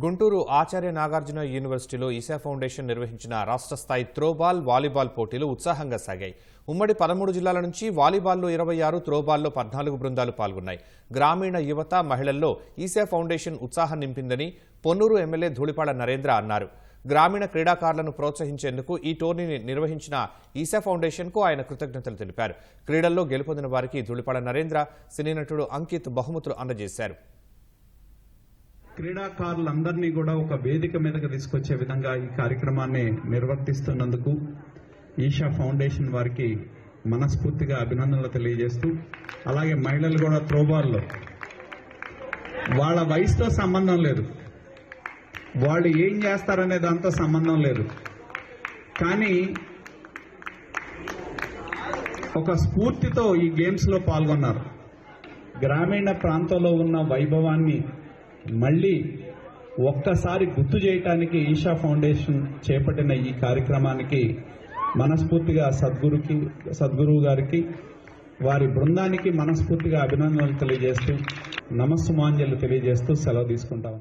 గుంటూరు ఆచార్య నాగార్జున యూనివర్సిటీలో ఈశా ఫౌండేషన్ నిర్వహించిన రాష్ట్ర స్థాయి త్రోబాల్ వాలీబాల్ పోటీలు ఉత్సాహంగా సాగాయి. ఉమ్మడి పదమూడు జిల్లాల నుంచి వాలీబాల్లో ఇరవై ఆరు త్రోబాల్లో పద్నాలుగు బృందాలు పాల్గొన్నాయి. గ్రామీణ యువత మహిళల్లో ఈశా ఫౌండేషన్ ఉత్సాహం నింపిందని పొన్నూరు ఎమ్మెల్యే ధూళిపాడ నరేంద్ర అన్నారు. గ్రామీణ క్రీడాకారులను ప్రోత్సహించేందుకు ఈ టోర్నీని నిర్వహించిన ఈశా ఫౌండేషన్కు ఆయన కృతజ్ఞతలు తెలిపారు. క్రీడల్లో గెలుపొందిన వారికి ధూళిపాడ నరేంద్ర సినీ నటుడు అంకిత్ బహుమతులు అందజేశారు. క్రీడాకారులందరినీ కూడా ఒక వేదిక మీదకి తీసుకొచ్చే విధంగా ఈ కార్యక్రమాన్ని నిర్వర్తిస్తున్నందుకు ఈషా ఫౌండేషన్ వారికి మనస్ఫూర్తిగా అభినందనలు తెలియజేస్తూ అలాగే మహిళలు కూడా త్రోబాల్లో. వాళ్ళ వయసుతో సంబంధం లేదు. వాళ్ళు ఏం చేస్తారనే దాంతో సంబంధం లేదు. కానీ ఒక స్ఫూర్తితో ఈ గేమ్స్లో పాల్గొన్నారు. గ్రామీణ ప్రాంతంలో ఉన్న వైభవాన్ని మళ్ళీ ఒక్కసారి గుర్తు చేయటానికి ఈషా ఫౌండేషన్ చేపట్టిన ఈ కార్యక్రమానికి మనస్ఫూర్తిగా సద్గురుకి సద్గురువు గారికి వారి బృందానికి మనస్ఫూర్తిగా అభినందనలు తెలియజేస్తూ నమస్సుమాంజలు తెలియజేస్తూ సెలవు తీసుకుంటాం